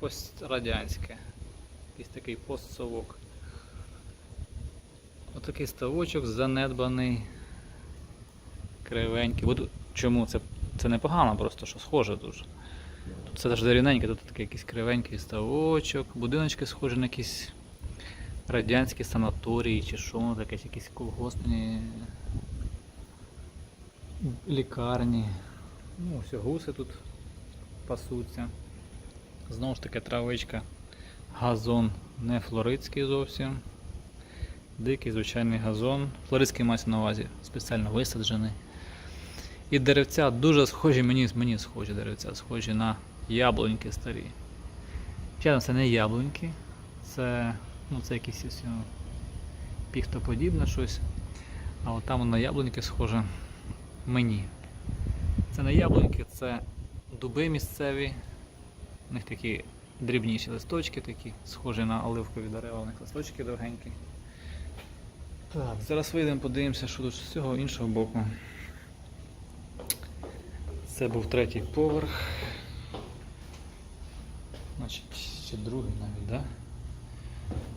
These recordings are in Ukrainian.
Пострадянське. Якийсь такий постсовок. Отакий ставочок занедбаний. Кривенький. От чому це, це непогано, просто що схоже дуже. Тут це завжди рівненьке, тут такий якийсь кривенький ставочок, будиночки схожі на якісь радянські санаторії чи що воно таке, якісь колгоспні лікарні. Ну, все, гуси тут пасуться. Знову ж таки травичка. Газон не флоридський зовсім. Дикий звичайний газон. Флоридський мається на увазі спеціально висаджений. І деревця дуже схожі, мені, мені схожі деревця, схожі на яблуньки старі. Чесно, це не яблуньки, це, ну, це якісь піхтоподібне щось. А от там на яблуньки схоже мені. Це не яблуньки, це дуби місцеві. У них такі дрібніші листочки, такі, схожі на оливкові дерева, у них листочки довгенькі. Так, зараз вийдемо, подивимося, що тут з цього іншого боку. Це був третій поверх. Значить, чи другий навіть, так?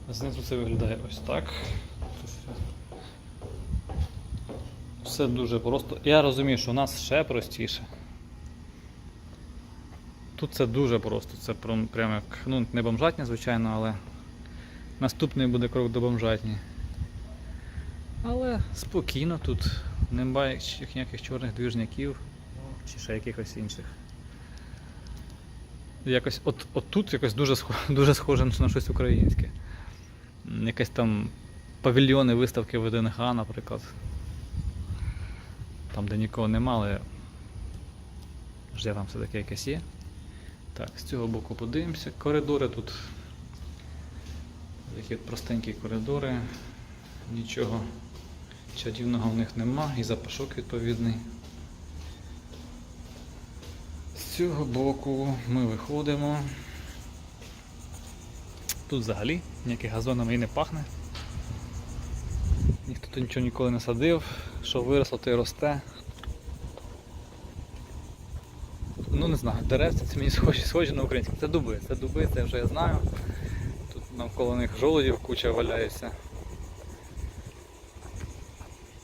Да? Знизу це виглядає ось так. Все дуже просто. Я розумію, що у нас ще простіше. Тут це дуже просто, це прям як, ну, не бомжатня, звичайно, але наступний буде крок до бомжатні. Але спокійно тут, немає ніяких чорних двіжняків чи ще якихось інших. Якось от, от тут якось дуже, дуже схоже на щось українське. Якесь там павільйони виставки ВДНГ, наприклад. Там, де нікого нема, але вже там все-таки якесь є. Так, з цього боку подивимося. Коридори тут. Такі простенькі коридори. Нічого чарівного в них нема і запашок відповідний. З цього боку ми виходимо. Тут взагалі ніяких газонами і не пахне. Тут нічого ніколи не садив, що виросло, то й росте. Ну не знаю, деревця це мені схожі, схожі на українські. Це дуби, це дуби, це вже я знаю. Тут навколо них жолудів куча валяється.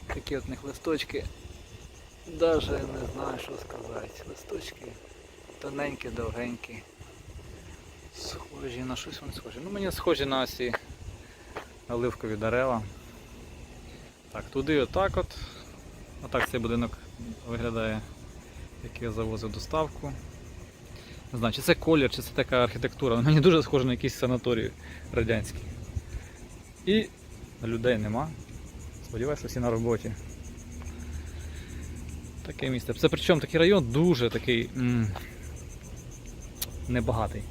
Такі от них листочки. Даже не знаю, що сказати. Листочки тоненькі, довгенькі. Схожі на щось вони схожі. Ну мені схожі на ці оливкові дерева. Так, туди отак от. Отак цей будинок виглядає, як я завозив доставку. Не знаю, чи це колір, чи це така архітектура. Мені дуже схоже на якийсь санаторій радянський. І людей нема. Сподіваюся, всі на роботі. Таке місце. Це причому такий район дуже такий м, небагатий.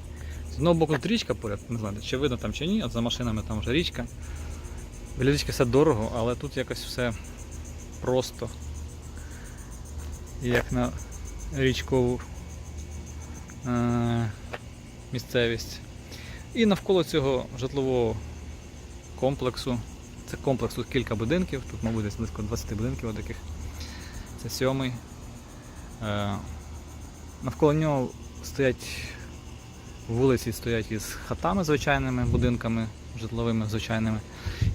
З одного боку річка поряд, не знаю, чи видно там чи ні, от за машинами там вже річка. Річки все дорого, але тут якось все просто. Як на річкову е- місцевість. І навколо цього житлового комплексу. Це комплекс, тут кілька будинків, тут, мабуть, десь близько 20 будинків таких. Це сьомий. Е, навколо нього стоять вулиці стоять із хатами звичайними, будинками житловими звичайними.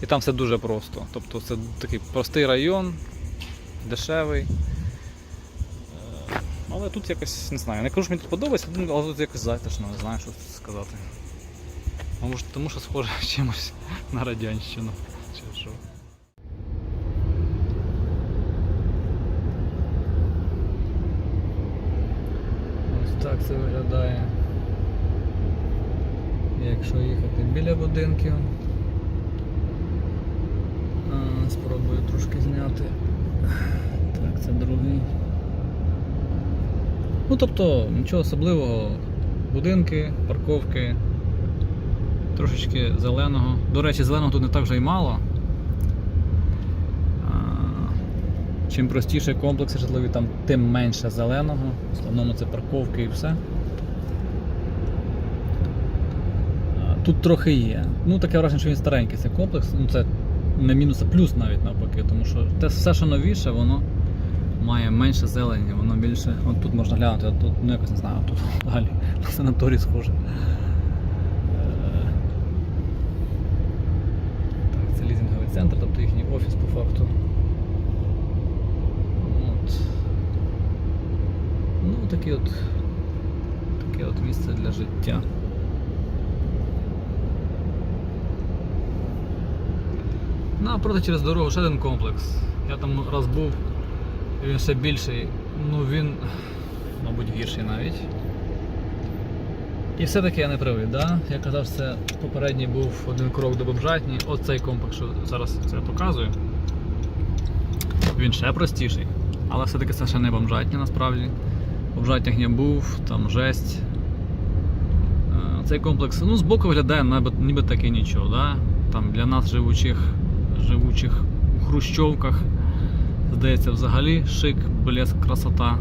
І там все дуже просто. Тобто це такий простий район, дешевий. Е, Але тут якось не знаю. Не кажу, що мені тут подобається, але тут якось затишно, не знаю, що тут сказати. Може тому що схоже чимось на радянщину. Ось так це виглядає. Якщо їхати біля будинків. Спробую трошки зняти. Так, це другий. Ну тобто, нічого особливого. Будинки, парковки, трошечки зеленого. До речі, зеленого тут не так вже й мало. Чим простіше комплекси житлові, там тим менше зеленого. В основному це парковки і все. А, Тут трохи є. Ну таке враження, що він старенький цей комплекс. Ну це не мінус, а плюс навіть навпаки, тому що те все, що новіше, воно має менше зелені, воно більше. От тут можна глянути, от тут, ну якось не знаю, тут далі на санаторій схоже. Так, це лізинговий центр, тобто їхній офіс по факту. От. Ну, таке от, таке от місце для життя. Напроти через дорогу ще один комплекс. Я там раз був, і він ще більший, ну він, мабуть, гірший навіть. І все-таки я не правий, да? Я казав, це попередній був один крок до бомжатні. Оцей комплекс, що зараз це показую. Він ще простіший. Але все-таки це ще не бомжатня насправді. Бомжатнях я був, там жесть. Е, Цей комплекс ну, збоку виглядає ніби таки нічого. Да? Там для нас живучих, живучих у Хрущовках. Здається, взагалі шик, блеск, красота.